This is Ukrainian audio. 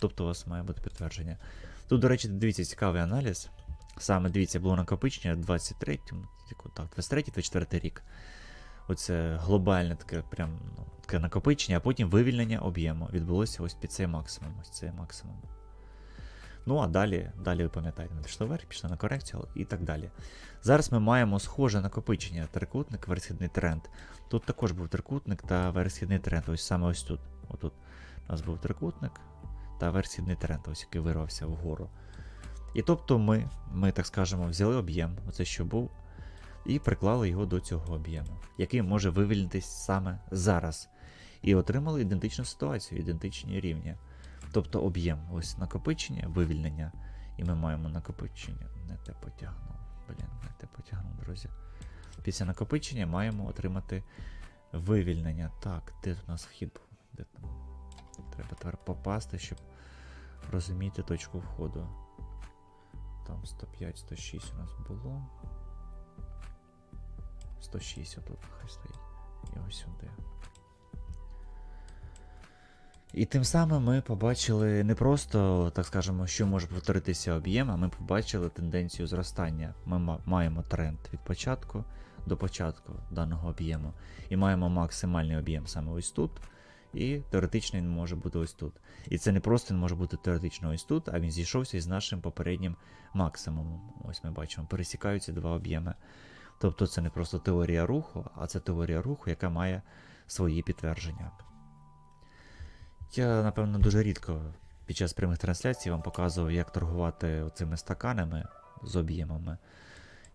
тобто у вас має бути підтвердження. Тут, до речі, дивіться, цікавий аналіз. Саме дивіться, було накопичення 23-му, так, 23 24 рік. Оце глобальне таке прям ну, таке накопичення, а потім вивільнення об'єму. Відбулося ось під цей максимум. Ось цей максимум. Ну, а далі, далі ви пам'ятаєте, ми пішли вверх, пішли на корекцію і так далі. Зараз ми маємо схоже накопичення трикутник, верхідний тренд. Тут також був трикутник та верхідний тренд. Ось саме ось тут. Отут у нас був трикутник та верхідний тренд, ось який вирвався вгору. І тобто ми, ми, так скажемо, взяли об'єм, оце що був, і приклали його до цього об'єму, який може вивільнитись саме зараз. І отримали ідентичну ситуацію, ідентичні рівні. Тобто об'єм, ось накопичення, вивільнення. І ми маємо накопичення. Не те потягнув. Блін, не те потягнув, друзі. Після накопичення маємо отримати вивільнення. Так, де тут у нас вхід був? Де там? Треба тепер попасти, щоб розуміти точку входу. Там 105, 106 у нас було. 106 отут хай стоїть. І ось сюди. І тим самим ми побачили не просто, так скажемо, що може повторитися об'єм, а ми побачили тенденцію зростання. Ми маємо тренд від початку до початку даного об'єму. І маємо максимальний об'єм саме ось тут. І теоретично він може бути ось тут. І це не просто він може бути теоретично ось тут, а він зійшовся із нашим попереднім максимумом. Ось ми бачимо, пересікаються два об'єми. Тобто це не просто теорія руху, а це теорія руху, яка має свої підтвердження. Я, напевно, дуже рідко під час прямих трансляцій вам показував, як торгувати цими стаканами з об'ємами.